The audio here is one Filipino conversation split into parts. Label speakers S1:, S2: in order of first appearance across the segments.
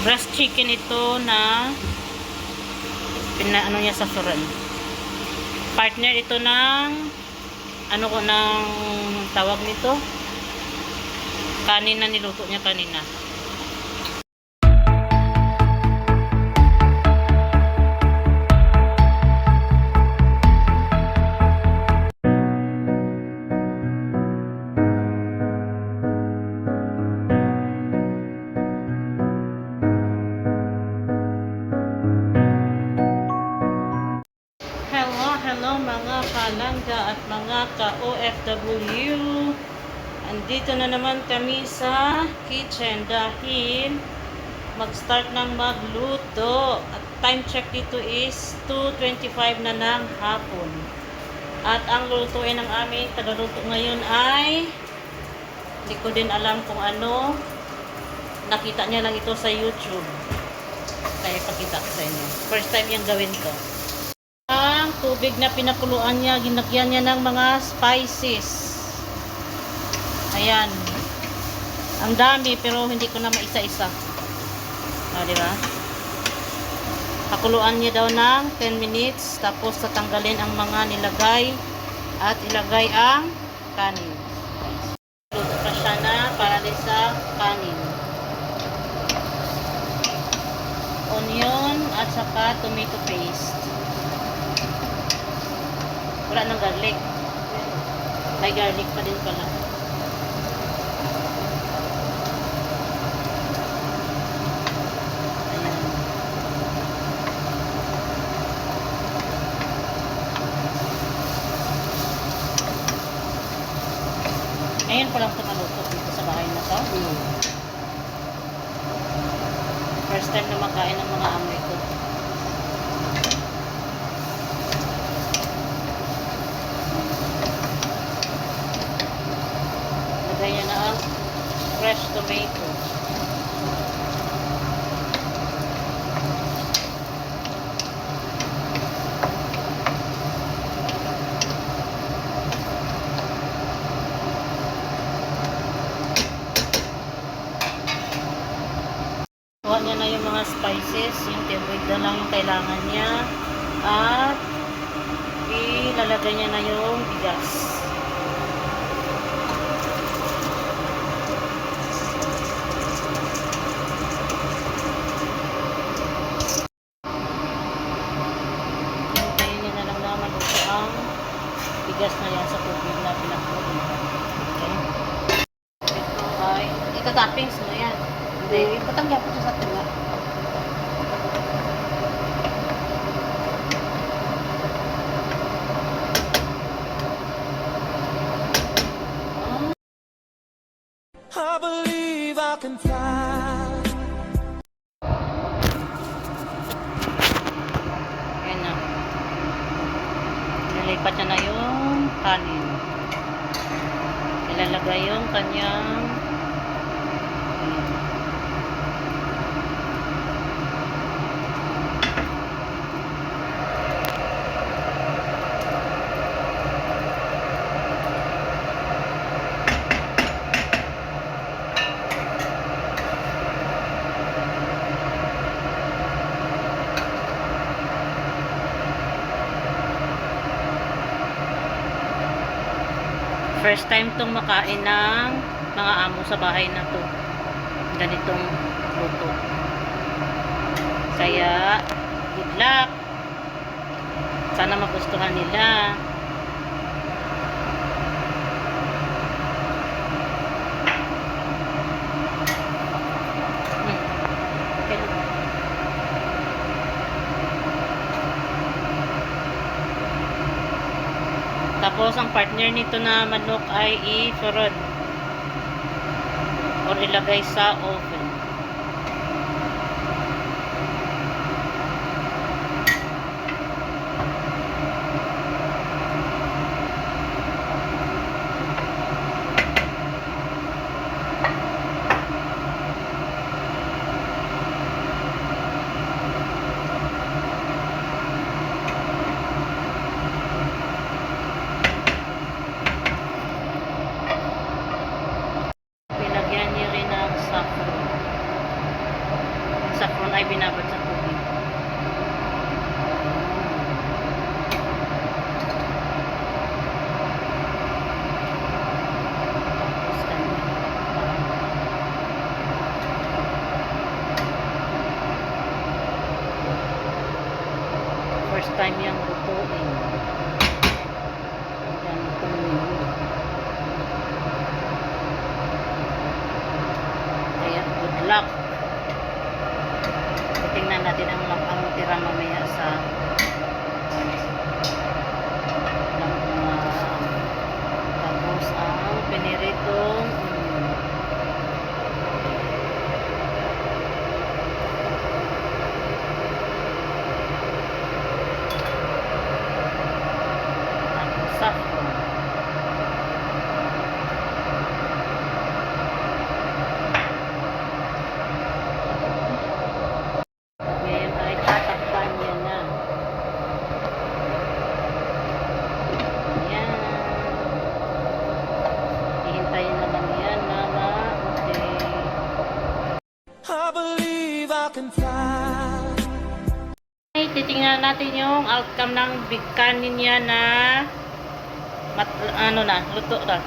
S1: breast chicken ito na pina ano niya sa furon. Partner ito ng ano ko ng tawag nito? Kanin na niluto niya kanina. Kalangga at mga ka-OFW. Andito na naman kami sa kitchen dahil mag-start ng magluto. At time check dito is 2.25 na ng hapon. At ang lutuin ng aming tagaluto ngayon ay hindi ko din alam kung ano. Nakita niya lang ito sa YouTube. Kaya ipakita ko sa inyo. First time yung gawin to. Tubig na pinakuluan niya, ginagyan niya ng mga spices. Ayan. Ang dami pero hindi ko na maisa-isa. O, di ba? Pakuluan niya daw ng 10 minutes tapos tatanggalin ang mga nilagay at ilagay ang kanin. Luto pa siya na para din sa kanin. Onion at saka tomato paste. Wala nang garlic. May garlic pa din pala. Ayan. Ngayon pa lang ito naluto dito sa bahay na to. First time na makain ng mga amoy ko. Lagay niya na ang fresh tomato. Kuha niya na yung mga spices, yung tibig na lang yung kailangan niya. At ilalagay niya na yung bigas. Hintayin niya na lang na maluto ang bigas na yan sa tubig na pinakulo. Okay? Ito ay, ito-toppings mo yan. Patangga po siya sa tula.
S2: I believe I can fly.
S1: Ayan na. Nilipat niya na yung kanin. Ilalagay yung kanyang Ayan. First time tong makain ng mga amo sa bahay na to. Ganitong luto. Kaya, good luck. Sana magustuhan nila. Tapos, ang partner nito na manok ay i-furod. Or ilagay sa oven. Nilagyan niya rin ng saffron. bawang ay binabad sa tubig. Tapos ganyan. First time yung lutuin. Yan itong menu. Kaya good luck. Tingnan natin ang ang tira mamaya sa ng mga tapos ang piniritong onion. Tapos saffron. Ngayon ay tatakpan niya na. Ayan. Hihintayin na lang yan na ma-okay.
S2: I believe I can fly.
S1: Ay, titingnan natin yung outcome ng big kanin niya na mat, ano na, luto na.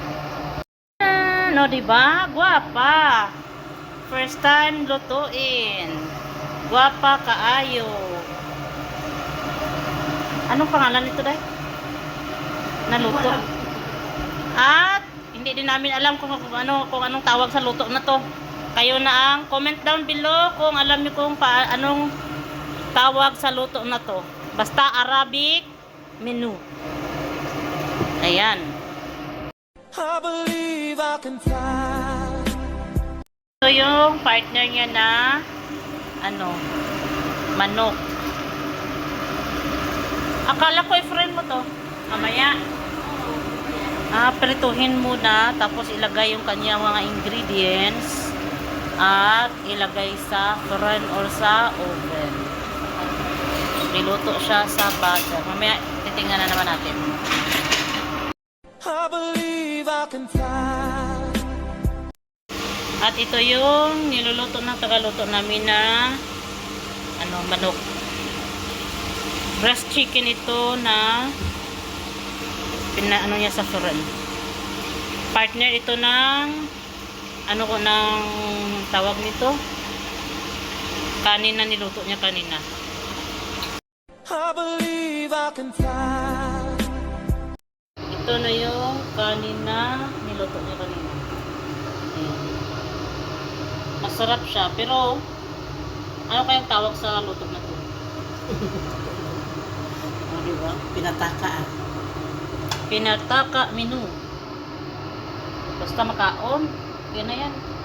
S1: Ano, di ba? Guwapa. First time lutuin. Guwapa kaayo. Anong pangalan nito, Day? Naluto. At hindi din namin alam kung, kung ano kung anong tawag sa luto na to. Kayo na ang comment down below kung alam niyo kung pa, anong tawag sa luto na to. Basta Arabic menu. Ayan.
S2: I believe I can fly.
S1: Ito yung partner niya na ano, manok. Akala ko i-friend mo to. Mamaya. Ah, prituhin muna tapos ilagay yung kanyang mga ingredients at ilagay sa friend or sa oven. Niluto siya sa butter. Mamaya titingnan na naman natin.
S2: I believe I can fly.
S1: At ito yung niluluto ng tagaluto namin na ano, manok. Breast chicken ito na pina, ano niya sa furan. Partner ito ng ano ko ng tawag nito? Kanin na niluto niya kanina.
S2: I believe I can fly.
S1: Ito na yung kanin na niluto niya kanina. Ayan. Masarap siya, pero ano kayang tawag sa luto na to? o, diba?
S3: Pinataka ah.
S1: Pinataka menu. Basta makaon, yan na yan.